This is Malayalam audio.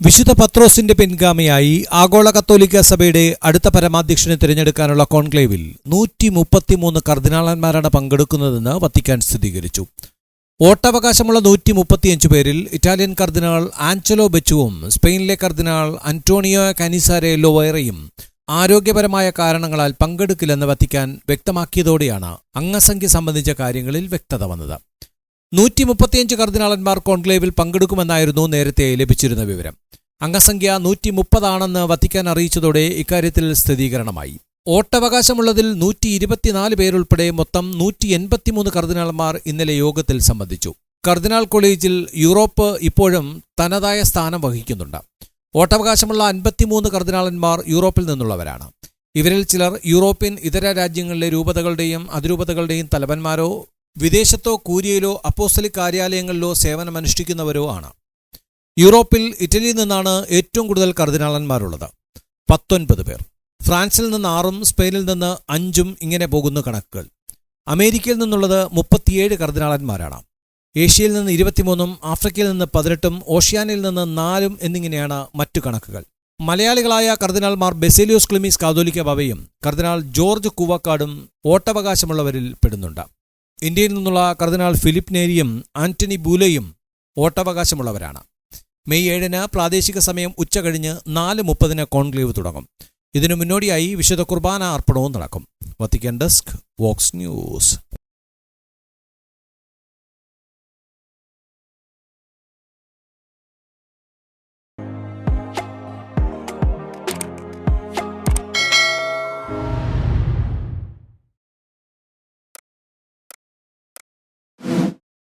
വിശുദ്ധ പത്രോസിന്റെ പിൻഗാമിയായി ആഗോള കത്തോലിക്ക സഭയുടെ അടുത്ത പരമാധ്യക്ഷനെ തിരഞ്ഞെടുക്കാനുള്ള കോൺക്ലേവിൽ നൂറ്റി മുപ്പത്തിമൂന്ന് കർദിനാളന്മാരാണ് പങ്കെടുക്കുന്നതെന്ന് വത്തിക്കാൻ സ്ഥിരീകരിച്ചു. വോട്ടവകാശമുള്ള നൂറ്റി മുപ്പത്തിയഞ്ച് പേരിൽ ഇറ്റാലിയൻ കർദിനാൾ ആഞ്ചലോ ബെച്ചുവും സ്പെയിനിലെ കർദിനാൾ അന്റോണിയോ കനിസാരെ ലോവേറയും ആരോഗ്യപരമായ കാരണങ്ങളാൽ പങ്കെടുക്കില്ലെന്ന് വത്തിക്കാൻ വ്യക്തമാക്കിയതോടെയാണ് അംഗസംഖ്യ സംബന്ധിച്ച കാര്യങ്ങളിൽ വ്യക്തത വന്നത്. നൂറ്റി മുപ്പത്തിയഞ്ച് കർദിനാളന്മാർ കോൺക്ലേവിൽ പങ്കെടുക്കുമെന്നായിരുന്നു നേരത്തെ ലഭിച്ചിരുന്ന വിവരം. അംഗസംഖ്യ നൂറ്റി മുപ്പതാണെന്ന് വത്തിക്കാൻ അറിയിച്ചതോടെ ഇക്കാര്യത്തിൽ സ്ഥിരീകരണമായി. വോട്ടവകാശമുള്ളതിൽ നൂറ്റി ഇരുപത്തിനാല് പേരുൾപ്പെടെ മൊത്തം നൂറ്റി എൺപത്തിമൂന്ന് കർദിനാൾമാർ ഇന്നലെ യോഗത്തിൽ സംബന്ധിച്ചു. കർദിനാൾ കോളേജിൽ യൂറോപ്പ് ഇപ്പോഴും തനതായ സ്ഥാനം വഹിക്കുന്നുണ്ട്. വോട്ടവകാശമുള്ള അൻപത്തിമൂന്ന് കർദിനാളന്മാർ യൂറോപ്പിൽ നിന്നുള്ളവരാണ്. ഇവരിൽ ചിലർ യൂറോപ്യൻ ഇതര രാജ്യങ്ങളിലെ രൂപതകളുടെയും അതിരൂപതകളുടെയും തലവന്മാരോ വിദേശത്തോ കൂരിയയിലോ അപ്പോസ്തലിക് കാര്യാലയങ്ങളിലോ സേവനമനുഷ്ഠിക്കുന്നവരോ ആണ്. യൂറോപ്പിൽ ഇറ്റലിയിൽ നിന്നാണ് ഏറ്റവും കൂടുതൽ കർദിനാളന്മാരുള്ളത്. പത്തൊൻപത് പേർ. ഫ്രാൻസിൽ നിന്ന് ആറും സ്പെയിനിൽ നിന്ന് അഞ്ചും ഇങ്ങനെ പോകുന്ന കണക്കുകൾ. അമേരിക്കയിൽ നിന്നുള്ളത് മുപ്പത്തിയേഴ് കർദിനാളന്മാരാണ്. ഏഷ്യയിൽ നിന്ന് ഇരുപത്തിമൂന്നും ആഫ്രിക്കയിൽ നിന്ന് പതിനെട്ടും ഓഷ്യാനിൽ നിന്ന് നാലും എന്നിങ്ങനെയാണ് മറ്റു കണക്കുകൾ. മലയാളികളായ കർദിനാൾമാർ ബെസേലിയോസ് ക്ലിമീസ് കാതോലിക്ക ബാബയും കർദിനാൾ ജോർജ് കൂവക്കാടും ഓട്ടവകാശമുള്ളവരിൽ പെടുന്നുണ്ട്. ഇന്ത്യയിൽ നിന്നുള്ള കർദിനാൾ ഫിലിപ്പ് നേരിയും ആന്റണി ബൂലയും വോട്ടവകാശമുള്ളവരാണ് മെയ് ഏഴിന് പ്രാദേശിക സമയം ഉച്ച കഴിഞ്ഞ് നാല് മുപ്പതിന് കോൺക്ലേവ് തുടങ്ങും. ഇതിനു മുന്നോടിയായി വിശുദ്ധ കുർബാന അർപ്പണവും നടക്കും. Vatican desk Vox News.